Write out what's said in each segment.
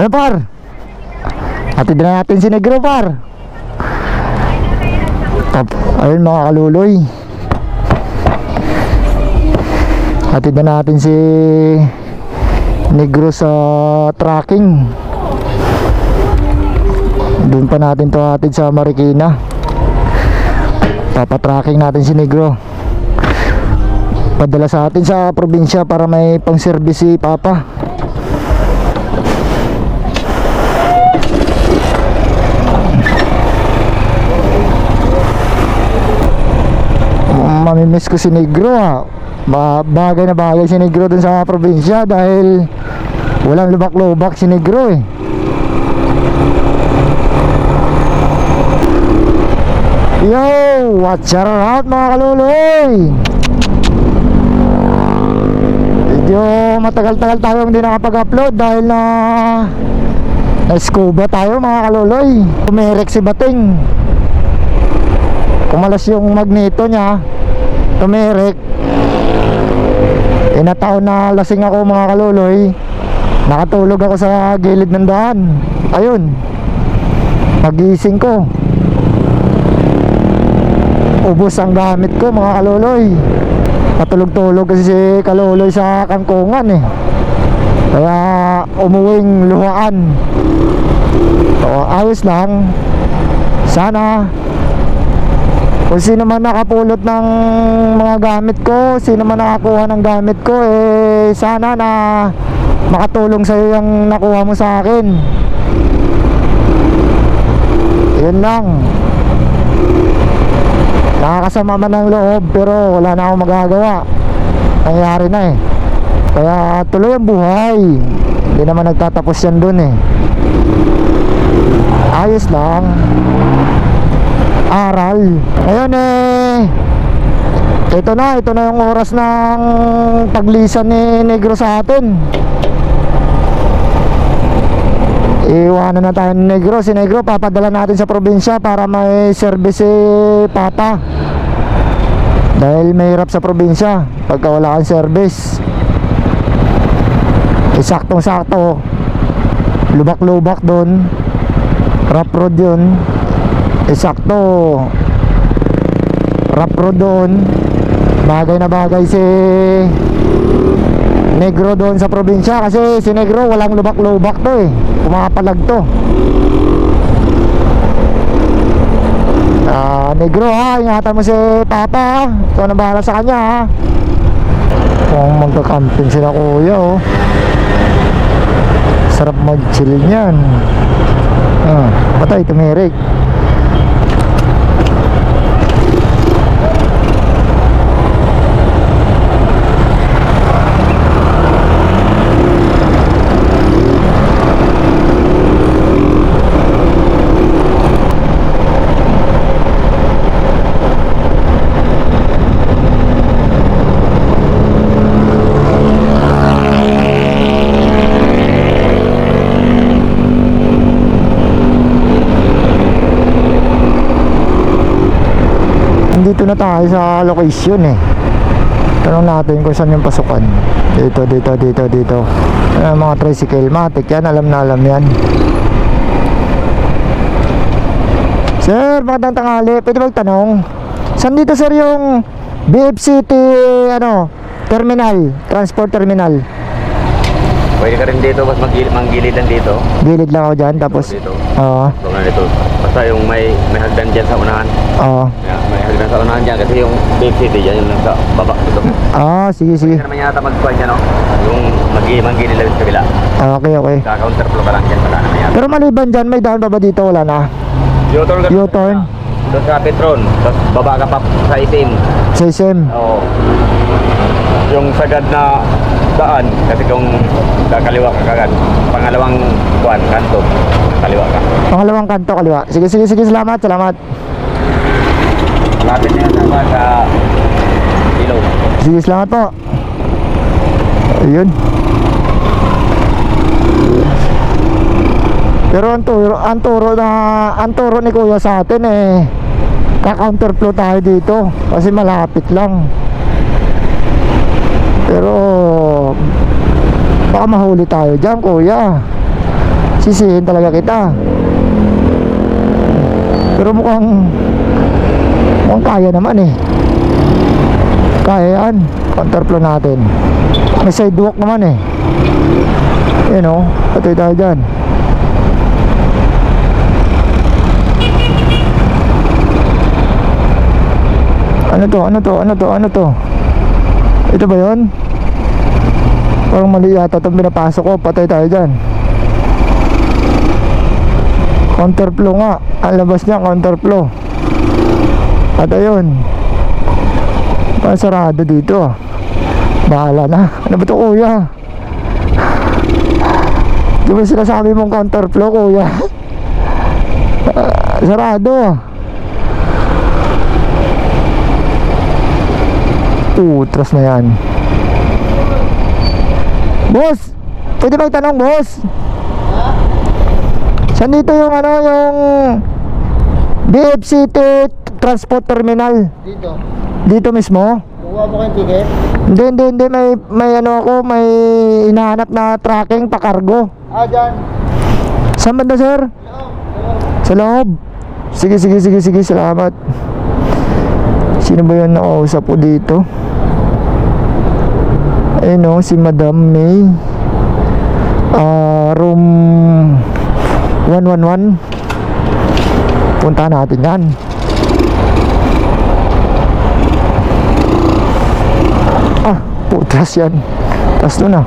Ano par? Hatid na natin si Negro par. Top. Ayun mga kaluloy. Hatid na natin si Negro sa tracking. Doon pa natin to hatid sa Marikina. Papatracking natin si Negro. Padala sa atin sa probinsya para may pang-service si Papa. Mamimiss ko si Negro ah. Ba bagay na bagay si Negro dun sa probinsya dahil walang lubak-lubak si Negro eh. Yo! Watch out mga kaluloy! Medyo matagal-tagal tayo hindi nakapag-upload dahil na na-scuba tayo mga kaluloy. Pumerek si Bating. Kumalas yung magneto niya. Tumerek. Inataon na lasing ako mga kaluloy. Nakatulog ako sa gilid ng daan. Ayun. Pagising ko. Ubus ang gamit ko mga kaluloy. Patulog-tulog kasi si kaluloy sa kangkungan eh. Kaya umuwing luhaan. So, ayos lang. Sana kung sino man nakapulot ng mga gamit ko, sino man nakakuha ng gamit ko, eh sana na makatulong sa'yo yung nakuha mo sa akin. Yun lang. Nakakasama man ng loob, pero wala na akong magagawa. Nangyari na eh. Kaya tuloy ang buhay. Hindi naman nagtatapos yan dun eh. Ayos lang aral. Ngayon eh ito na, ito na yung oras ng paglisan ni Negro sa atin. Iwanan na tayo ni Negro. Si Negro papadala natin sa probinsya para may service si Papa. Dahil mahirap sa probinsya pagka wala kang service. Eh, saktong-sakto. Lubak-lubak doon. Rough road yun eksakto rap road doon bagay na bagay si Negro doon sa probinsya kasi si Negro walang lubak-lubak to eh pumapalag to Ah, Negro ha, ingatan mo si Papa. Ikaw na bahala sa kanya ha. Kung magka-camping sila kuya oh. Sarap mag-chill niyan. Ah, patay tumirik. Nandito na tayo sa location eh. Tanong natin kung saan yung pasukan. Dito, dito, dito, dito. Ano, mga tricycle matic yan. Alam na alam yan. Sir, magandang tanghali. Pwede magtanong? Saan dito sir yung BFCT ano, terminal, transport terminal? Pwede ka rin dito, mas magil manggilidan dito. Gilid lang ako dyan, tapos, Dito. oo, dito. Basta yung may may hagdan dyan sa unahan. oo. Yeah, may hagdan sa unahan dyan kasi yung big city dyan yung nasa baba dito. Ah, sige, sige. Hindi naman yata magkuhan dyan, no? Yung mag manggilidan sa kabila. Okay, okay. Ka-counter flow ka lang dyan, wala naman yata. Pero maliban dyan, may daan ba dito? Wala na. U-turn. U-turn? Doon sa Petron. Tapos baba ka pa sa itim. Sa SM. Oo. Yung sagad na daan, kasi kung kakaliwa ka kagad, pangalawang kuhan, kanto, kaliwa ka. Pangalawang kanto, kaliwa. Sige, sige, sige. Salamat, salamat. Malapit na yan sa, sa ilog. Sige, salamat po. Ayun. Pero ang turo, ang turo na ang ni Kuya sa atin eh ka-counterflow tayo dito kasi malapit lang. Pero baka mahuli tayo diyan, Kuya. sisihin talaga kita. Pero mukhang mukhang kaya naman eh. Kaya yan. Counterflow natin. May sidewalk naman eh. You know, patuloy tayo dyan. Ano to? Ano to? Ano to? Ano to? Ito ba yun? Parang mali yata itong pinapasok ko. Patay tayo dyan. Counterflow nga. Ang labas niya, counterflow. At ayun. Parang sarado dito ah. Bahala na. Ano ba to kuya? Di ba sinasabi mong counterflow kuya? Ah, sarado. Utras na yan. Boss! Pwede bang tanong, boss? Saan dito yung ano, yung BFCT Transport Terminal? Dito. Dito mismo? Kuha mo kayong ticket? Hindi, hindi, hindi. May, may ano ako, may hinahanap na tracking pa cargo. Ah, dyan. Saan banda, sir? Loob. Loob. Sa loob. Sige, sige, sige, sige. Salamat. Sino ba yun nakausap ko dito? Ayun o, si Madam May. Ah, room 111. Punta natin yan. Putras yan. Tas nun ah.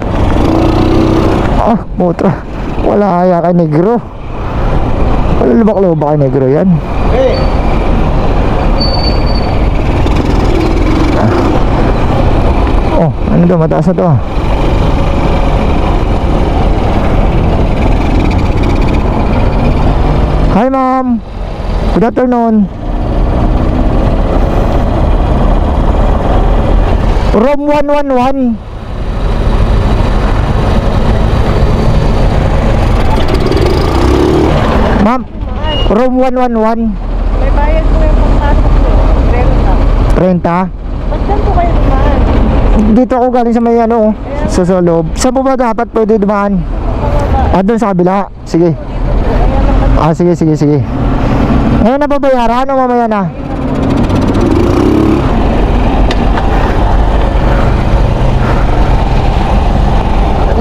Ah, putra. Wala kaya kay negro. Wala lubak-lubak kay negro yan. Hey! Oh, ano to? Mataas na to. ah. Hi, ma'am. Good afternoon. Room 111. Ma'am, room 111. May bayad po yung pagpasok nyo. Renta. 30. Ba't saan po kayo dumaan? Dito ako galing sa may ano, sa sa loob. Saan po ba dapat pwede dumaan? Ah, doon sa kabila. Sige. Ayan. Ah, sige, sige, sige. Ngayon na babayaran o mamaya na?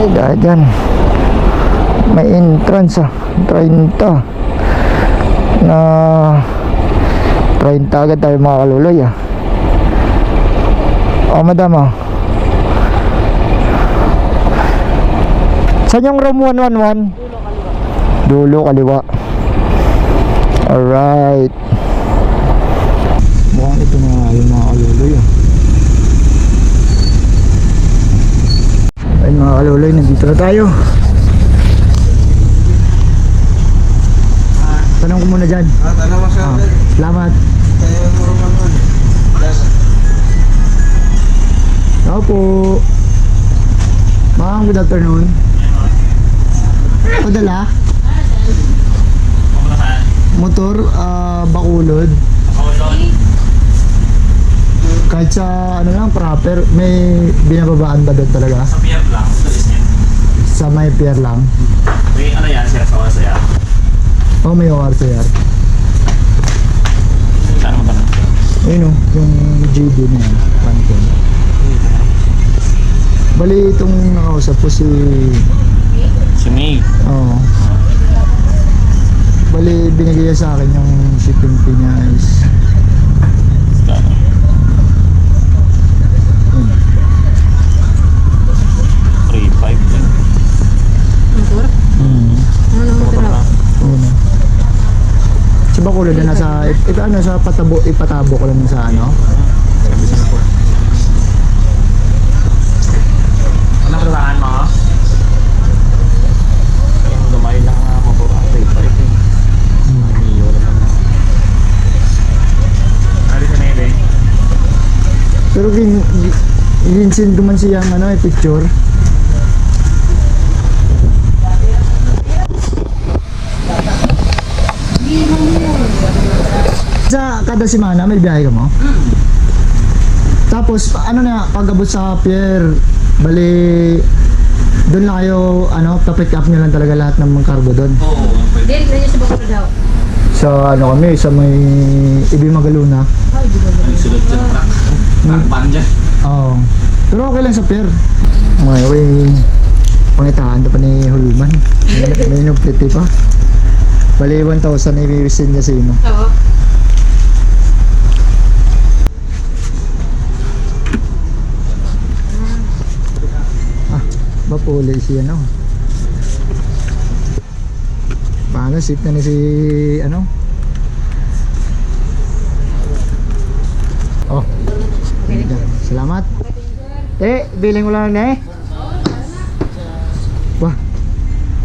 Ay, dyan. May entrance ah. 30. Na 30 agad tayo mga kaluloy ah. Oh, madam ah. Saan yung room 111? Dulo kaliwa. Alright. Mukhang ito na nga yung mga kaluloy ah. Ayun mga nandito na tayo. Tanong ko muna dyan. Ah, tanong mo siya. Ah, salamat. Tayo mo naman nun. Tao po. Ma'am, good afternoon. Padala? Motor, ah, bakulod. Kahit sa ano lang, proper, may binababaan ba doon talaga? Sa pier lang, tulis niya. Sa may pier lang? May ano yan, sir, sa yan. Oh, may yar. Saan mo tanong? Ayun o, yung GD na yan. Pantone. Bali itong nakausap ko si... Si May. Oo. Bali binigay niya sa akin yung shipping fee niya is... Sa Bacolod na nasa... Ito ano, sa patabo, ipatabo ko lang sa ano? Ano kailangan mo? Ayun, lumayo lang mo po. 3-5 eh. Miyo naman. Ano sa nebe? Pero gin... gin- Ginsin duman siyang ano, eh, picture. Sa kada semana may biyahe ka mo? Tapos ano na pagabot sa pier, bali Doon lang kayo, ano, pa-pick up nyo lang talaga lahat ng mga cargo doon. Oo, pwede. Hindi sa Bacolod daw. Sa ano kami, sa may Ibimagaluna. Ay, ba? Ang sunod dyan, truck. Truck ban dyan. Oo. Pero okay lang sa pier. May way, pangitaan pa ni Hulman. May, may nagpliti pa. Bali 1,000 na ibibisin niya sa ino. Oo. Mapuli si ano. Paano sit na ni si ano? Oh. Salamat. Eh, biling mo na eh. Wah.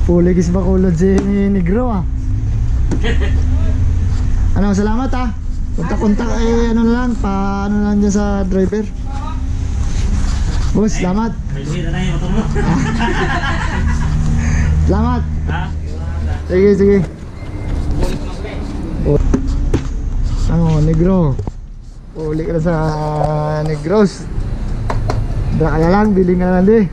Puligis ba kulod si Negro ah. Ano, salamat ah. Kontak-kontak eh ano lang, pa ano na lang dyan sa driver. Boss, salamat. Salamat. Sige, sige. Ano, negro. Uli ka na sa negros. Ka na lang, biling ka na lang di.